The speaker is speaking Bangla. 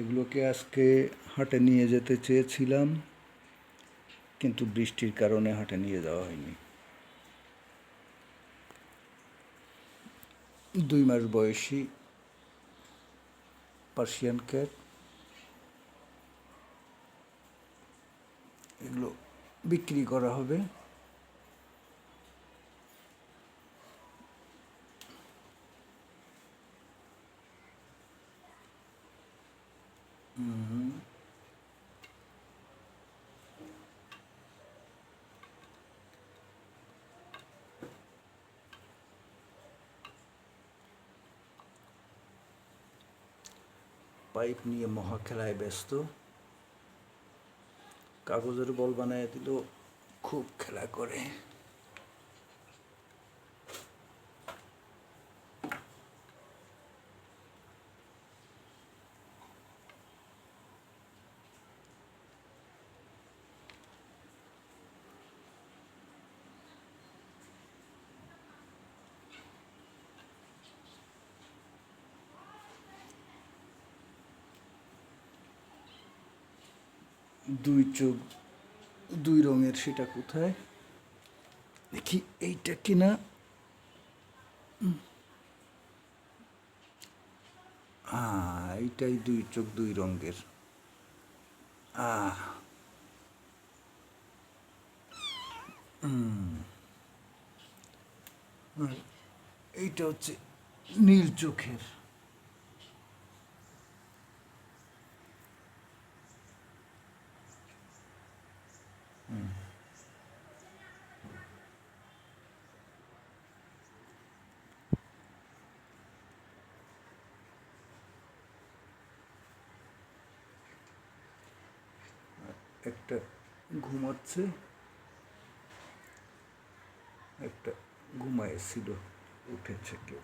এগুলোকে আজকে হাটে নিয়ে যেতে চেয়েছিলাম, কিন্তু বৃষ্টির কারণে হাটে নিয়ে যাওয়া হয়নি। দুই মাস বয়সী পার্সিয়ান ক্যাট। এগুলো বিক্রি করা হবে। পাইপ নিয়ে মহা খেলায় ব্যস্ত। কাগজের বল বানায় দিল খুব খেলা করে। দুই চোখ, দুই রঙের, সেটা কোথায়? দেখি এইটা কিনা। এইটাই দুই চোখ, দুই রঙের। এইটা হচ্ছে নীল চোখের। একটা ঘুমাচ্ছে একটা ঘুমাইছিল উঠেছে কেবল